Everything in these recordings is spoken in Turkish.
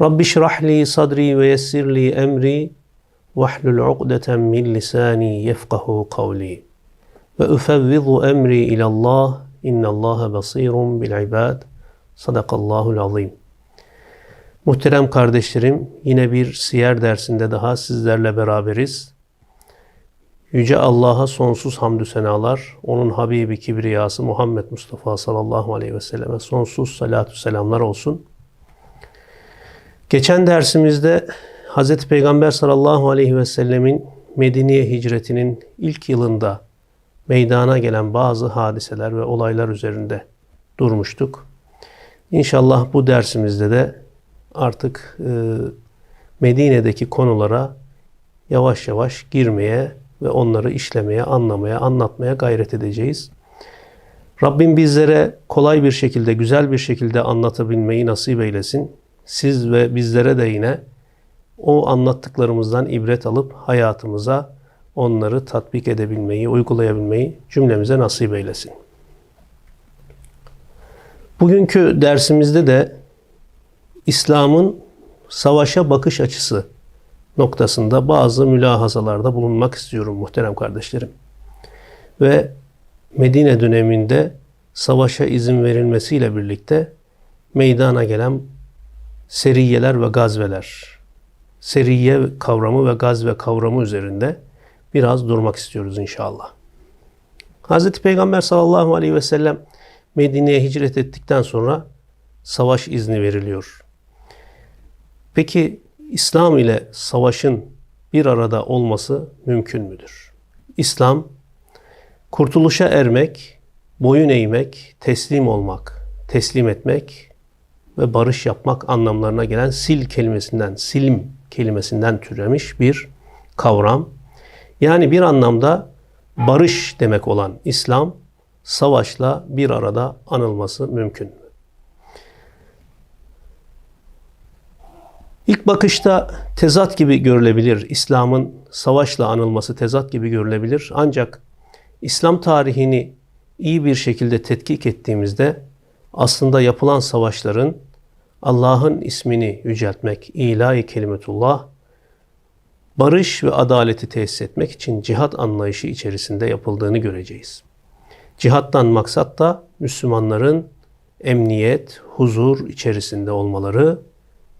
Rabbi şrah li sadri ve yessir li emri vahlul ukdeten min lisani yefkahu kavli. Ve ufevvizu emri ilallah. İnnallaha basirun bil ibad. Sadakallahul azim. Muhterem kardeşlerim, yine bir siyer dersinde daha sizlerle beraberiz. Yüce Allah'a sonsuz hamdü senalar, onun Habibi Kibriyası Muhammed Mustafa sallallahu aleyhi ve selleme sonsuz salatü selamlar olsun. Geçen dersimizde Hz. Peygamber sallallahu aleyhi ve sellemin Medine'ye hicretinin ilk yılında meydana gelen bazı hadiseler ve olaylar üzerinde durmuştuk. İnşallah bu dersimizde de artık e, Medine'deki konulara yavaş yavaş girmeye ve onları işlemeye, anlamaya, anlatmaya gayret edeceğiz. Rabbim bizlere kolay bir şekilde, güzel bir şekilde anlatabilmeyi nasip eylesin. Siz ve bizlere de yine o anlattıklarımızdan ibret alıp hayatımıza onları tatbik edebilmeyi, uygulayabilmeyi cümlemize nasip eylesin. Bugünkü dersimizde de İslam'ın savaşa bakış açısı noktasında bazı mülahazalarda bulunmak istiyorum muhterem kardeşlerim. Ve Medine döneminde savaşa izin verilmesiyle birlikte meydana gelen seriyeler ve gazveler, seriye kavramı ve gazve kavramı üzerinde biraz durmak istiyoruz inşallah. Hz. Peygamber sallallahu aleyhi ve sellem Medine'ye hicret ettikten sonra savaş izni veriliyor. Peki İslam ile savaşın bir arada olması mümkün müdür? İslam kurtuluşa ermek, boyun eğmek, teslim olmak, teslim etmek ve barış yapmak anlamlarına gelen sil kelimesinden, silim kelimesinden türemiş bir kavram. Yani bir anlamda barış demek olan İslam savaşla bir arada anılması mümkün. İlk bakışta tezat gibi görülebilir. İslam'ın savaşla anılması tezat gibi görülebilir. Ancak İslam tarihini iyi bir şekilde tetkik ettiğimizde aslında yapılan savaşların Allah'ın ismini yüceltmek, ilahi kelimetullah, barış ve adaleti tesis etmek için cihat anlayışı içerisinde yapıldığını göreceğiz. Cihattan maksat da Müslümanların emniyet, huzur içerisinde olmaları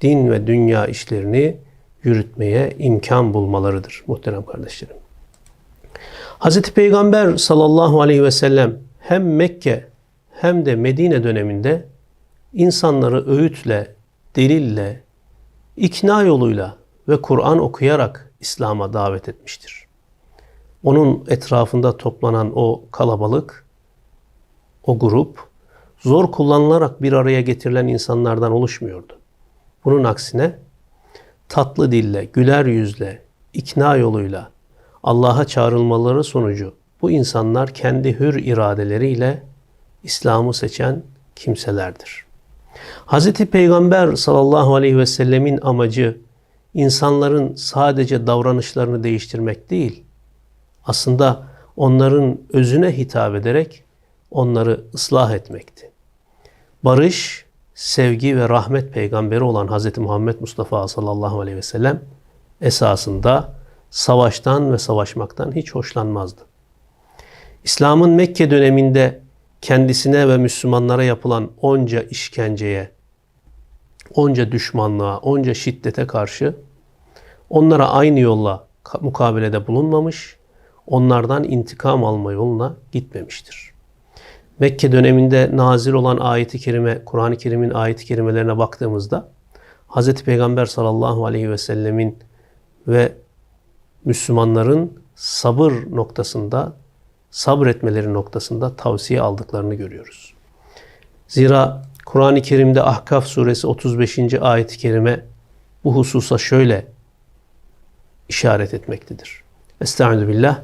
din ve dünya işlerini yürütmeye imkan bulmalarıdır muhterem kardeşlerim. Hz. Peygamber sallallahu aleyhi ve sellem hem Mekke hem de Medine döneminde insanları öğütle, delille, ikna yoluyla ve Kur'an okuyarak İslam'a davet etmiştir. Onun etrafında toplanan o kalabalık, o grup zor kullanılarak bir araya getirilen insanlardan oluşmuyordu. Bunun aksine tatlı dille, güler yüzle, ikna yoluyla Allah'a çağrılmaları sonucu bu insanlar kendi hür iradeleriyle İslam'ı seçen kimselerdir. Hz. Peygamber sallallahu aleyhi ve sellemin amacı insanların sadece davranışlarını değiştirmek değil, aslında onların özüne hitap ederek onları ıslah etmekti. Barış sevgi ve rahmet peygamberi olan Hz. Muhammed Mustafa sallallahu aleyhi ve sellem esasında savaştan ve savaşmaktan hiç hoşlanmazdı. İslam'ın Mekke döneminde kendisine ve Müslümanlara yapılan onca işkenceye, onca düşmanlığa, onca şiddete karşı onlara aynı yolla mukabelede bulunmamış, onlardan intikam alma yoluna gitmemiştir. Mekke döneminde nazil olan ayeti kerime, Kur'an-ı Kerim'in ayeti kerimelerine baktığımızda Hz. Peygamber sallallahu aleyhi ve sellemin ve Müslümanların sabır noktasında, sabretmeleri noktasında tavsiye aldıklarını görüyoruz. Zira Kur'an-ı Kerim'de Ahkaf suresi 35. ayet-i kerime bu hususa şöyle işaret etmektedir. Estaizu billah.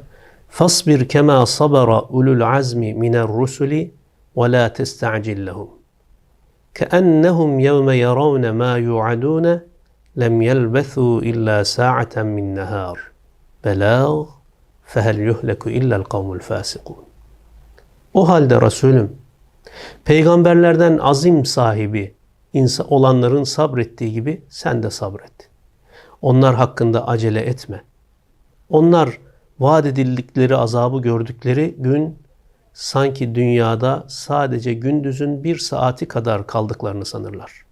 Fasbir kema sabara ulul azmi miner rusuli ve la testa'cil lehum. Keennehum yevme yaravne ma yu'adune lem yelbethu illa sa'aten min nehar. Belâg fehel yuhleku illel kavmul fasikun. O halde Resulüm, peygamberlerden azim sahibi olanların sabrettiği gibi sen de sabret. Onlar hakkında acele etme. Onlar vaat edildikleri azabı gördükleri gün sanki dünyada sadece gündüzün bir saati kadar kaldıklarını sanırlar.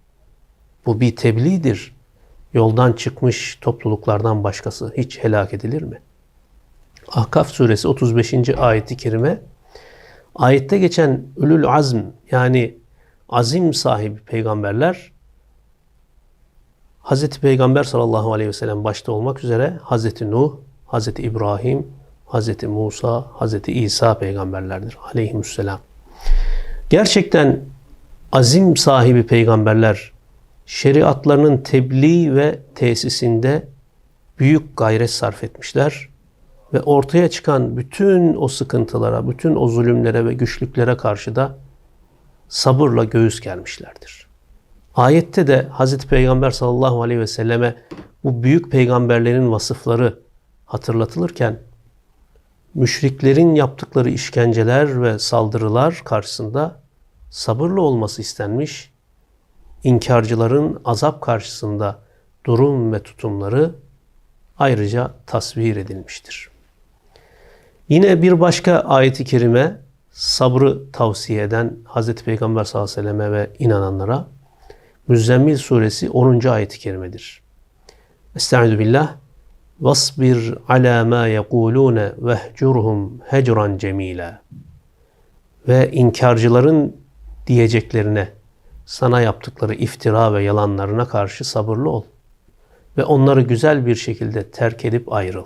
Bu bir tebliğdir. Yoldan çıkmış topluluklardan başkası hiç helak edilir mi?'' Ahkaf suresi 35. ayeti kerime ayette geçen ölül azm yani azim sahibi peygamberler Hz. Peygamber sallallahu aleyhi ve sellem başta olmak üzere Hz. Nuh, Hz. İbrahim, Hz. Musa, Hz. İsa peygamberlerdir aleyhisselam. Gerçekten azim sahibi peygamberler şeriatlarının tebliğ ve tesisinde büyük gayret sarf etmişler ve ortaya çıkan bütün o sıkıntılara, bütün o zulümlere ve güçlüklere karşı da sabırla göğüs germişlerdir. Ayette de Hazreti Peygamber sallallahu aleyhi ve selleme bu büyük peygamberlerin vasıfları hatırlatılırken müşriklerin yaptıkları işkenceler ve saldırılar karşısında sabırlı olması istenmiş, inkarcıların azap karşısında durum ve tutumları ayrıca tasvir edilmiştir. Yine bir başka ayeti kerime sabrı tavsiye eden Hz. Peygamber sallallahu aleyhi ve selleme ve inananlara Müzzemmil suresi 10. ayeti kerimedir. Estaizu billah Vasbir ala ma yekulune vehcurhum hecran cemila. Ve inkarcıların diyeceklerine, sana yaptıkları iftira ve yalanlarına karşı sabırlı ol. Ve onları güzel bir şekilde terk edip ayrıl.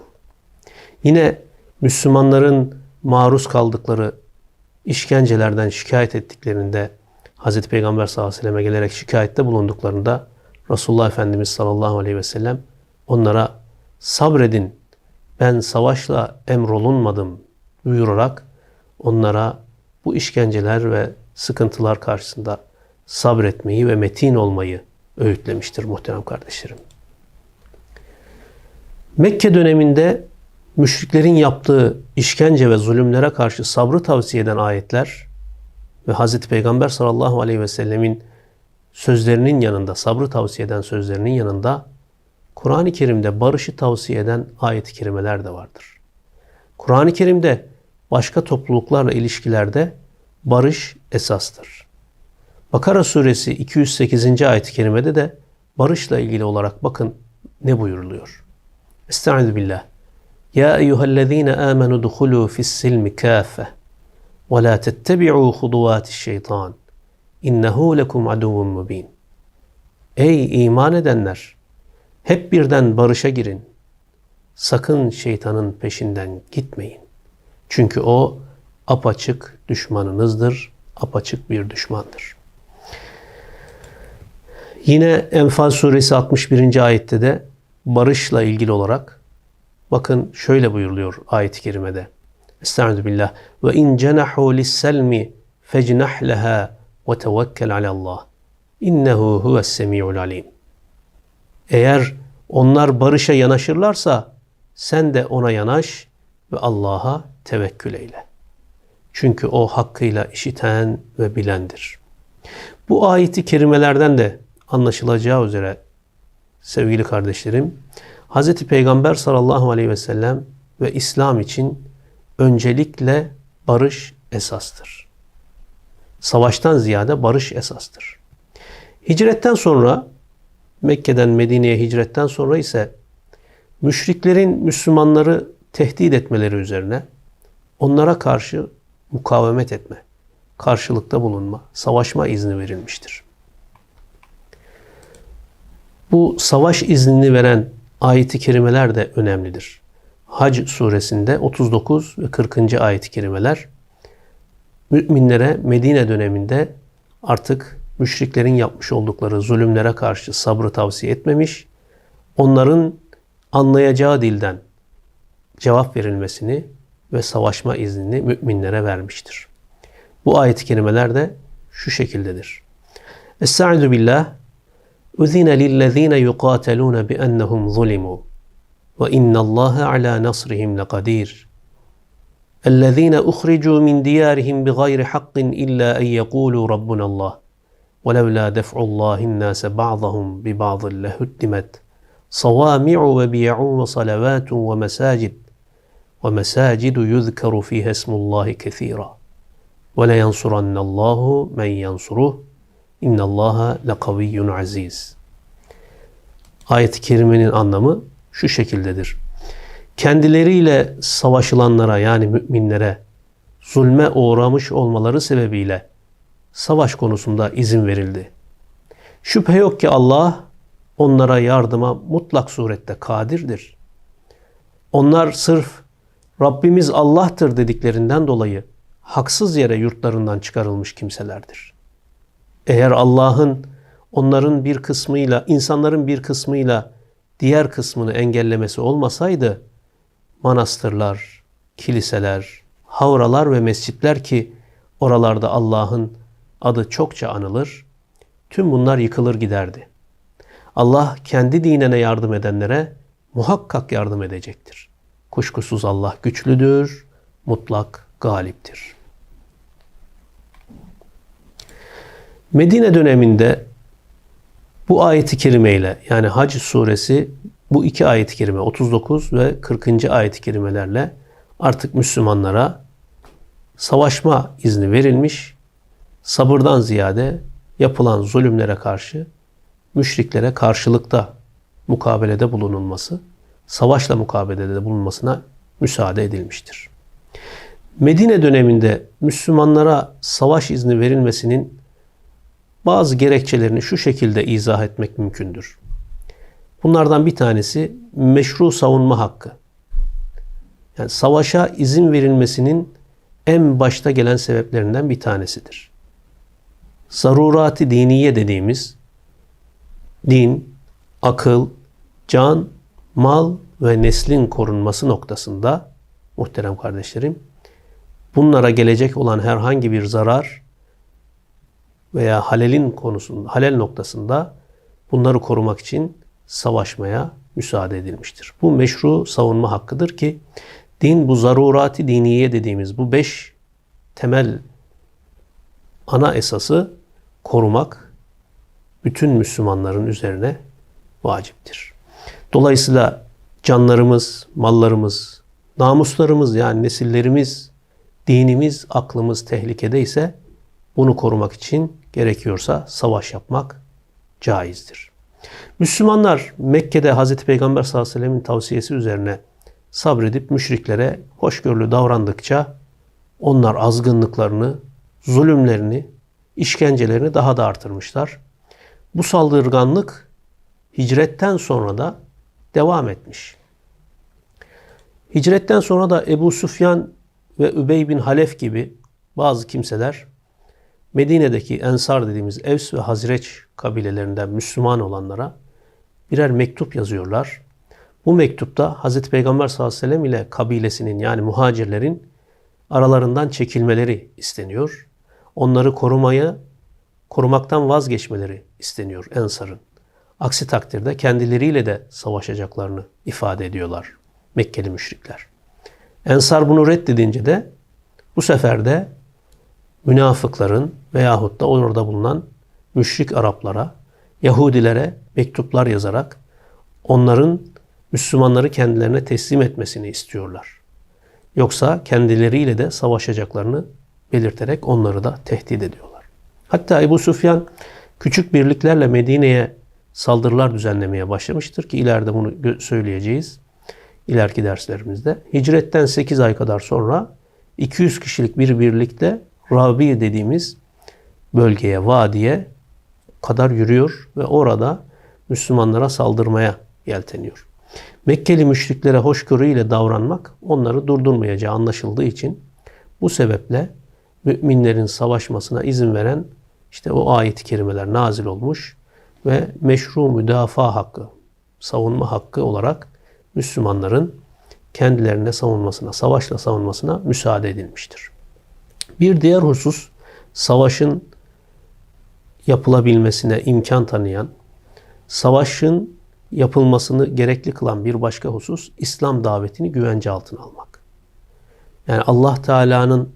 Yine Müslümanların maruz kaldıkları işkencelerden şikayet ettiklerinde Hz. Peygamber sallallahu aleyhi ve selleme gelerek şikayette bulunduklarında Resulullah Efendimiz sallallahu aleyhi ve sellem onlara sabredin ben savaşla emrolunmadım buyurarak onlara bu işkenceler ve sıkıntılar karşısında sabretmeyi ve metin olmayı öğütlemiştir muhterem kardeşlerim. Mekke döneminde müşriklerin yaptığı işkence ve zulümlere karşı sabrı tavsiye eden ayetler ve Hz. Peygamber sallallahu aleyhi ve sellemin sözlerinin yanında, sabrı tavsiye eden sözlerinin yanında Kur'an-ı Kerim'de barışı tavsiye eden ayet-i kerimeler de vardır. Kur'an-ı Kerim'de başka topluluklarla ilişkilerde barış esastır. Bakara suresi 208. ayet-i kerimede de barışla ilgili olarak bakın ne buyuruluyor. Estaizu billah. Ya eyyühellezine amenu duhulu fis-silmi kâfe ve la tettebi'u huduvâti'ş-şeytan. İnnehu lekum aduvun mubin. Ey iman edenler! Hep birden barışa girin. Sakın şeytanın peşinden gitmeyin. Çünkü o apaçık düşmanınızdır, apaçık bir düşmandır. Yine Enfal suresi 61. ayette de barışla ilgili olarak bakın şöyle buyuruluyor ayet-i kerimede. Estaizu billah. Ve in cenahu lis-selmi fecnah leha ve tevekkel alallah. İnnehu huves semi'ul alim. Eğer onlar barışa yanaşırlarsa sen de ona yanaş ve Allah'a tevekkül eyle. Çünkü o hakkıyla işiten ve bilendir. Bu ayeti kerimelerden de anlaşılacağı üzere sevgili kardeşlerim, Hz. Peygamber sallallahu aleyhi ve sellem ve İslam için öncelikle barış esastır. Savaştan ziyade barış esastır. Hicretten sonra Mekke'den Medine'ye hicretten sonra ise müşriklerin Müslümanları tehdit etmeleri üzerine onlara karşı mukavemet etme, karşılıkta bulunma, savaşma izni verilmiştir. Bu savaş iznini veren ayeti kerimeler de önemlidir. Hac suresinde 39 ve 40. ayet-i kerimeler müminlere Medine döneminde artık müşriklerin yapmış oldukları zulümlere karşı sabrı tavsiye etmemiş, onların anlayacağı dilden cevap verilmesini ve savaşma iznini müminlere vermiştir. Bu ayet-i kerimeler de şu şekildedir. Estaizu billah Lillezine yuqatelun bi ennehum zulimu ve innallaha ala nasrihim lekadir. الذين أخرجوا من ديارهم بغير حق إلا أن يقولوا ربنا الله ولولا دفع الله الناس بعضهم ببعض لهدمت صوامع وبيع وصلوات ومساجد ومساجد يذكر فيها اسم الله كثيرا وَلَيَنْصُرَنَّ اللّٰهُ مَنْ يَنْصُرُهُ İnna Allaha lakaviyyun aziz. Ayet-i kerimenin anlamı şu şekildedir. Kendileriyle savaşılanlara yani müminlere zulme uğramış olmaları sebebiyle savaş konusunda izin verildi. Şüphe yok ki Allah onlara yardıma mutlak surette kadirdir. Onlar sırf Rabbimiz Allah'tır dediklerinden dolayı haksız yere yurtlarından çıkarılmış kimselerdir.'' Eğer Allah'ın onların bir kısmıyla, insanların bir kısmıyla diğer kısmını engellemesi olmasaydı, manastırlar, kiliseler, havralar ve mescitler ki oralarda Allah'ın adı çokça anılır, tüm bunlar yıkılır giderdi. Allah kendi dinine yardım edenlere muhakkak yardım edecektir. Kuşkusuz Allah güçlüdür, mutlak galiptir. Medine döneminde bu ayeti kerimeyle yani Hac suresi bu iki ayet-i kerime 39 ve 40. ayet-i kerimelerle artık Müslümanlara savaşma izni verilmiş. Sabırdan ziyade yapılan zulümlere karşı müşriklere karşılıkta mukabelede bulunulması, savaşla mukabelede bulunmasına müsaade edilmiştir. Medine döneminde Müslümanlara savaş izni verilmesinin bazı gerekçelerini şu şekilde izah etmek mümkündür. Bunlardan bir tanesi meşru savunma hakkı. Yani savaşa izin verilmesinin en başta gelen sebeplerinden bir tanesidir. Zarurati diniye dediğimiz din, akıl, can, mal ve neslin korunması noktasında muhterem kardeşlerim bunlara gelecek olan herhangi bir zarar veya halelin konusunda, halel noktasında bunları korumak için savaşmaya müsaade edilmiştir. Bu meşru savunma hakkıdır ki din bu zarurati diniye dediğimiz bu beş temel ana esası korumak bütün Müslümanların üzerine vaciptir. Dolayısıyla canlarımız, mallarımız, namuslarımız yani nesillerimiz, dinimiz, aklımız tehlikede ise bunu korumak için gerekiyorsa savaş yapmak caizdir. Müslümanlar Mekke'de Hz. Peygamber sallallahu aleyhi ve sellem'in tavsiyesi üzerine sabredip müşriklere hoşgörülü davrandıkça onlar azgınlıklarını, zulümlerini, işkencelerini daha da artırmışlar. Bu saldırganlık hicretten sonra da devam etmiş. Hicretten sonra da Ebu Sufyan ve Übey bin Halef gibi bazı kimseler Medine'deki Ensar dediğimiz Evs ve Hazreç kabilelerinden Müslüman olanlara birer mektup yazıyorlar. Bu mektupta Hz. Peygamber sallallahu aleyhi ve sellem ile kabilesinin yani muhacirlerin aralarından çekilmeleri isteniyor. Onları korumaya, korumaktan vazgeçmeleri isteniyor Ensar'ın. Aksi takdirde kendileriyle de savaşacaklarını ifade ediyorlar Mekkeli müşrikler. Ensar bunu reddedince de bu sefer de münafıkların veyahut da orada bulunan müşrik Araplara, Yahudilere mektuplar yazarak onların Müslümanları kendilerine teslim etmesini istiyorlar. Yoksa kendileriyle de savaşacaklarını belirterek onları da tehdit ediyorlar. Hatta Ebu Sufyan küçük birliklerle Medine'ye saldırılar düzenlemeye başlamıştır ki ileride bunu söyleyeceğiz ileriki derslerimizde. Hicretten 8 ay kadar sonra 200 kişilik bir birlikte Rabi dediğimiz bölgeye, vadiye kadar yürüyor ve orada Müslümanlara saldırmaya yelteniyor. Mekkeli müşriklere hoşgörüyle davranmak onları durdurmayacağı anlaşıldığı için bu sebeple müminlerin savaşmasına izin veren işte o ayet-i kerimeler nazil olmuş ve meşru müdafaa hakkı savunma hakkı olarak Müslümanların kendilerine savunmasına, savaşla savunmasına müsaade edilmiştir. Bir diğer husus savaşın yapılabilmesine imkan tanıyan, savaşın yapılmasını gerekli kılan bir başka husus İslam davetini güvence altına almak. Yani Allah Teala'nın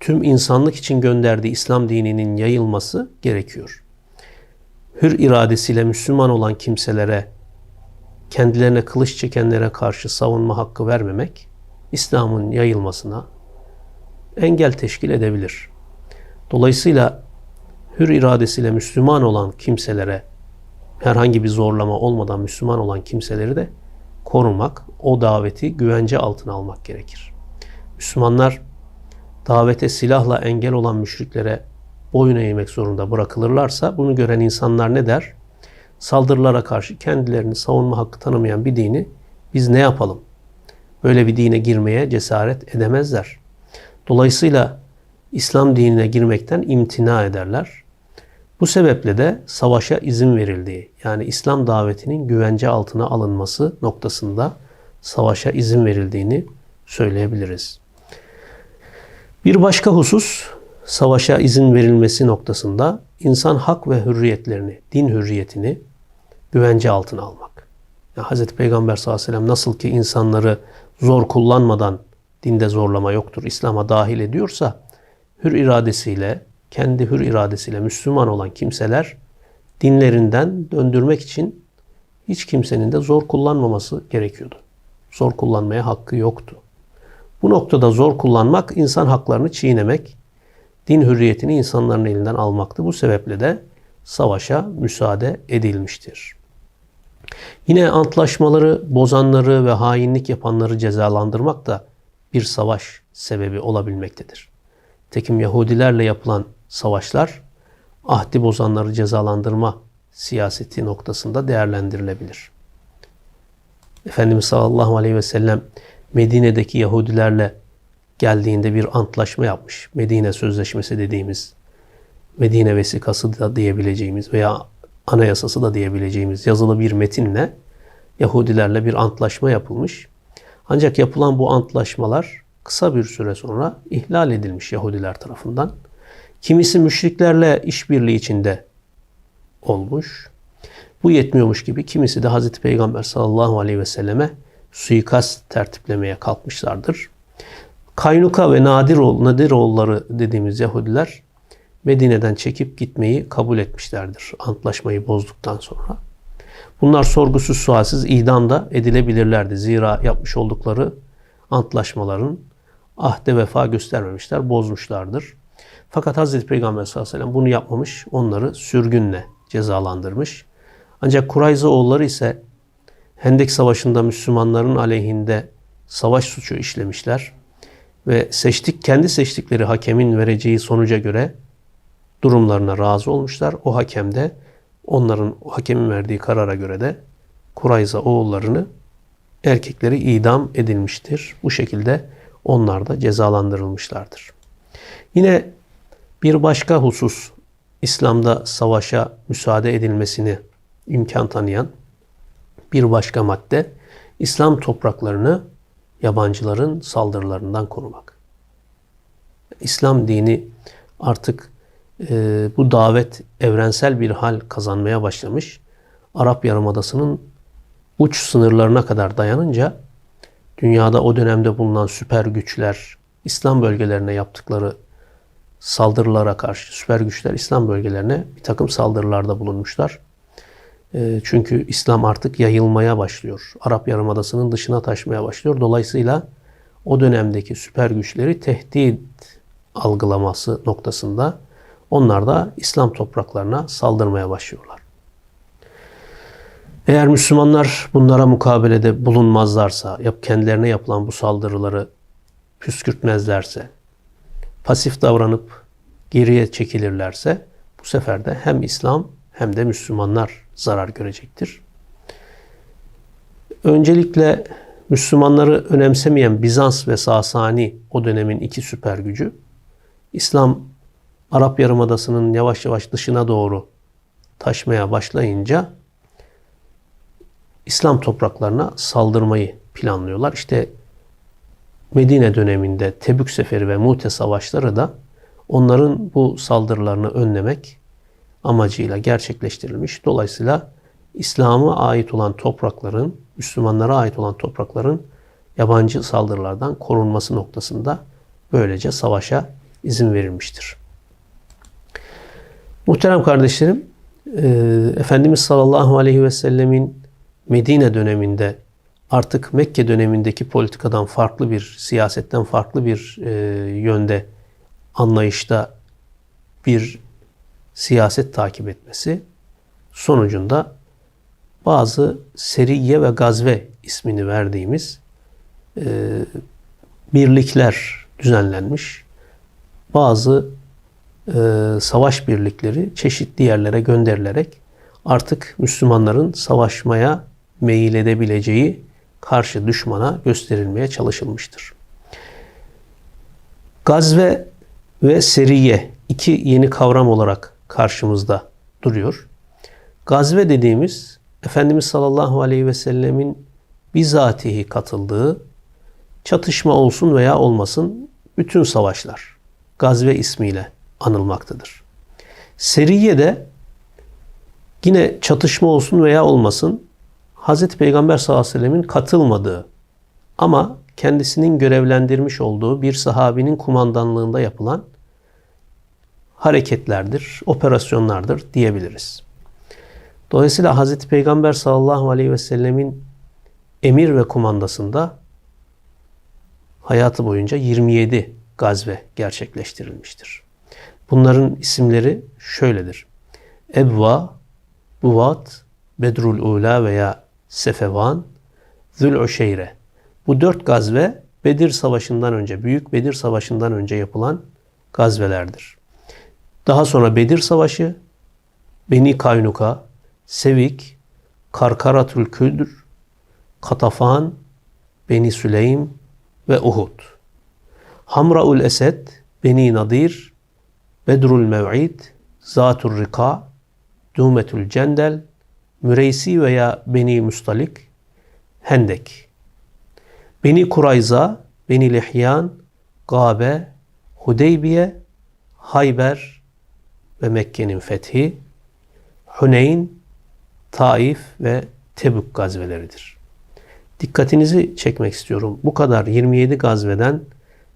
tüm insanlık için gönderdiği İslam dininin yayılması gerekiyor. Hür iradesiyle Müslüman olan kimselere kendilerine kılıç çekenlere karşı savunma hakkı vermemek İslam'ın yayılmasına engel teşkil edebilir. Dolayısıyla hür iradesiyle Müslüman olan kimselere herhangi bir zorlama olmadan Müslüman olan kimseleri de korumak, o daveti güvence altına almak gerekir. Müslümanlar davete silahla engel olan müşriklere boyun eğmek zorunda bırakılırlarsa bunu gören insanlar ne der? Saldırılara karşı kendilerini savunma hakkı tanımayan bir dini biz ne yapalım? Böyle bir dine girmeye cesaret edemezler. Dolayısıyla İslam dinine girmekten imtina ederler. Bu sebeple de savaşa izin verildiği, yani İslam davetinin güvence altına alınması noktasında savaşa izin verildiğini söyleyebiliriz. Bir başka husus savaşa izin verilmesi noktasında insan hak ve hürriyetlerini, din hürriyetini güvence altına almak. Yani Hz. Peygamber sallallahu aleyhi ve sellem nasıl ki insanları zor kullanmadan dinde zorlama yoktur, İslam'a dahil ediyorsa hür iradesiyle, kendi hür iradesiyle Müslüman olan kimseler dinlerinden döndürmek için hiç kimsenin de zor kullanmaması gerekiyordu. Zor kullanmaya hakkı yoktu. Bu noktada zor kullanmak insan haklarını çiğnemek, din hürriyetini insanların elinden almaktı. Bu sebeple de savaşa müsaade edilmiştir. Yine antlaşmaları bozanları ve hainlik yapanları cezalandırmak da bir savaş sebebi olabilmektedir. Tekim Yahudilerle yapılan savaşlar ahdi bozanları cezalandırma siyaseti noktasında değerlendirilebilir. Efendimiz sallallahu aleyhi ve sellem Medine'deki Yahudilerle geldiğinde bir antlaşma yapmış. Medine Sözleşmesi dediğimiz, Medine vesikası da diyebileceğimiz veya anayasası da diyebileceğimiz yazılı bir metinle Yahudilerle bir antlaşma yapılmış. Ancak yapılan bu antlaşmalar kısa bir süre sonra ihlal edilmiş Yahudiler tarafından. Kimisi müşriklerle işbirliği içinde olmuş. Bu yetmiyormuş gibi kimisi de Hazreti Peygamber sallallahu aleyhi ve selleme suikast tertiplemeye kalkmışlardır. Kaynuka ve Nadir Nadiroğulları dediğimiz Yahudiler Medine'den çekip gitmeyi kabul etmişlerdir antlaşmayı bozduktan sonra. Bunlar sorgusuz sualsiz idam edilebilirlerdi. Zira yapmış oldukları antlaşmaların ahde vefa göstermemişler, bozmuşlardır. Fakat Hazreti Peygamber sallallahu aleyhi ve sellem bunu yapmamış, onları sürgünle cezalandırmış. Ancak Kurayza oğulları ise Hendek Savaşı'nda Müslümanların aleyhinde savaş suçu işlemişler ve seçtik kendi seçtikleri hakemin vereceği sonuca göre durumlarına razı olmuşlar. O hakem de onların hakemin verdiği karara göre de Kurayza oğullarını erkekleri idam edilmiştir. Bu şekilde onlar da cezalandırılmışlardır. Yine bir başka husus İslam'da savaşa müsaade edilmesini imkan tanıyan bir başka madde İslam topraklarını yabancıların saldırılarından korumak. İslam dini artık e, bu davet evrensel bir hal kazanmaya başlamış. Arap Yarımadası'nın uç sınırlarına kadar dayanınca dünyada o dönemde bulunan süper güçler İslam bölgelerine yaptıkları saldırılara karşı süper güçler İslam bölgelerine bir takım saldırılarda bulunmuşlar. E, çünkü İslam artık yayılmaya başlıyor. Arap Yarımadası'nın dışına taşmaya başlıyor. Dolayısıyla o dönemdeki süper güçleri tehdit algılaması noktasında onlar da İslam topraklarına saldırmaya başlıyorlar. Eğer Müslümanlar bunlara mukabelede bulunmazlarsa, yap kendilerine yapılan bu saldırıları püskürtmezlerse, pasif davranıp geriye çekilirlerse bu sefer de hem İslam hem de Müslümanlar zarar görecektir. Öncelikle Müslümanları önemsemeyen Bizans ve Sasani o dönemin iki süper gücü İslam Arap Yarımadası'nın yavaş yavaş dışına doğru taşmaya başlayınca İslam topraklarına saldırmayı planlıyorlar. İşte Medine döneminde Tebük Seferi ve Mute Savaşları da onların bu saldırılarını önlemek amacıyla gerçekleştirilmiş. Dolayısıyla İslam'a ait olan toprakların, Müslümanlara ait olan toprakların yabancı saldırılardan korunması noktasında böylece savaşa izin verilmiştir. Muhterem kardeşlerim, e, Efendimiz sallallahu aleyhi ve sellemin Medine döneminde artık Mekke dönemindeki politikadan farklı bir, siyasetten farklı bir e, yönde anlayışta bir siyaset takip etmesi sonucunda bazı seriye ve gazve ismini verdiğimiz e, birlikler düzenlenmiş. Bazı savaş birlikleri çeşitli yerlere gönderilerek artık Müslümanların savaşmaya meyil edebileceği karşı düşmana gösterilmeye çalışılmıştır. Gazve ve seriye iki yeni kavram olarak karşımızda duruyor. Gazve dediğimiz Efendimiz sallallahu aleyhi ve sellemin bizatihi katıldığı çatışma olsun veya olmasın bütün savaşlar gazve ismiyle anılmaktadır. Seriye de yine çatışma olsun veya olmasın Hazreti Peygamber sallallahu aleyhi ve sellemin katılmadığı ama kendisinin görevlendirmiş olduğu bir sahabinin kumandanlığında yapılan hareketlerdir, operasyonlardır diyebiliriz. Dolayısıyla Hazreti Peygamber sallallahu aleyhi ve sellemin emir ve kumandasında hayatı boyunca 27 gazve gerçekleştirilmiştir. Bunların isimleri şöyledir. Ebva, Buvat, Bedrul Ula veya Sefevan, Zül'üşeyre. Bu dört gazve Bedir Savaşı'ndan önce, Büyük Bedir Savaşı'ndan önce yapılan gazvelerdir. Daha sonra Bedir Savaşı, Beni Kaynuka, Sevik, Karkaratül Küdr, Katafan, Beni Süleym ve Uhud. Hamraul Esed, Beni Nadir, Bedrul Mev'id, Zatur Rika, Dumetül Cendel, Müreysi veya Beni Mustalik, Hendek. Beni Kurayza, Beni Lihyan, Gabe, Hudeybiye, Hayber ve Mekke'nin fethi, Huneyn, Taif ve Tebük gazveleridir. Dikkatinizi çekmek istiyorum. Bu kadar 27 gazveden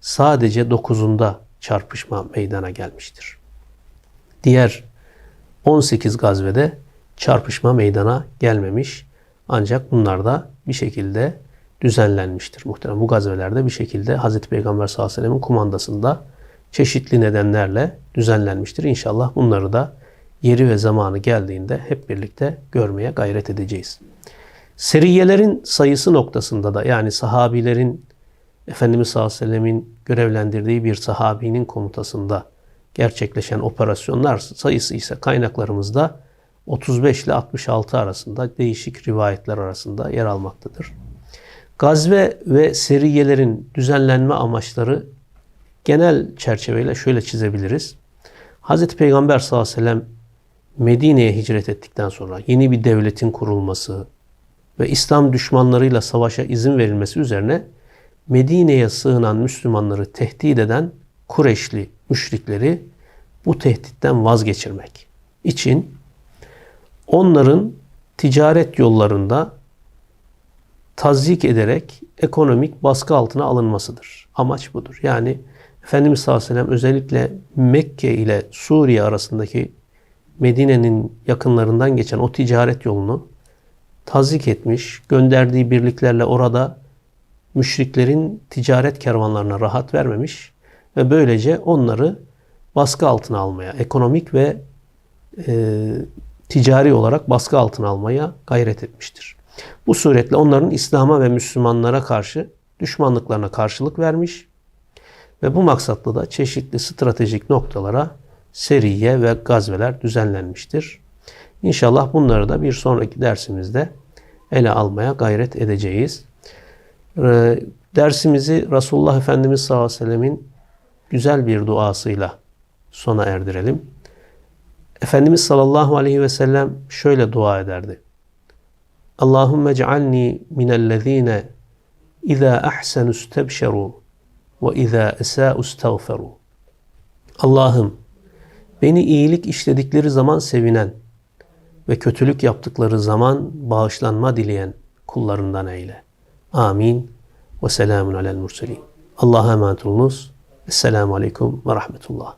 sadece 9'unda çarpışma meydana gelmiştir. Diğer 18 gazvede çarpışma meydana gelmemiş. Ancak bunlar da bir şekilde düzenlenmiştir. Muhtemelen bu gazvelerde bir şekilde Hz. Peygamber sallallahu aleyhi ve sellem'in kumandasında çeşitli nedenlerle düzenlenmiştir. İnşallah bunları da yeri ve zamanı geldiğinde hep birlikte görmeye gayret edeceğiz. Seriyelerin sayısı noktasında da yani sahabilerin Efendimiz sallallahu aleyhi ve sellemin görevlendirdiği bir sahabinin komutasında gerçekleşen operasyonlar sayısı ise kaynaklarımızda 35 ile 66 arasında değişik rivayetler arasında yer almaktadır. Gazve ve seriyelerin düzenlenme amaçları genel çerçeveyle şöyle çizebiliriz. Hz. Peygamber sallallahu aleyhi ve sellem Medine'ye hicret ettikten sonra yeni bir devletin kurulması ve İslam düşmanlarıyla savaşa izin verilmesi üzerine Medine'ye sığınan Müslümanları tehdit eden Kureşli müşrikleri bu tehditten vazgeçirmek için onların ticaret yollarında tazyik ederek ekonomik baskı altına alınmasıdır. Amaç budur. Yani Efendimiz sallallahu aleyhi ve sellem özellikle Mekke ile Suriye arasındaki Medine'nin yakınlarından geçen o ticaret yolunu tazik etmiş, gönderdiği birliklerle orada müşriklerin ticaret kervanlarına rahat vermemiş ve böylece onları baskı altına almaya, ekonomik ve e, ticari olarak baskı altına almaya gayret etmiştir. Bu suretle onların İslam'a ve Müslümanlara karşı düşmanlıklarına karşılık vermiş ve bu maksatla da çeşitli stratejik noktalara seriye ve gazveler düzenlenmiştir. İnşallah bunları da bir sonraki dersimizde ele almaya gayret edeceğiz. Ee, dersimizi Resulullah Efendimiz sallallahu aleyhi ve sellemin güzel bir duasıyla sona erdirelim. Efendimiz sallallahu aleyhi ve sellem şöyle dua ederdi. Allahümme ec'alni minellezine İza ahsenu istebşeru ve iza esa'u istağferu. Allah'ım beni iyilik işledikleri zaman sevinen ve kötülük yaptıkları zaman bağışlanma dileyen kullarından eyle. آمين وسلام على المرسلين Allah'a emanet olunuz. Esselamu Aleyküm ve Rahmetullah.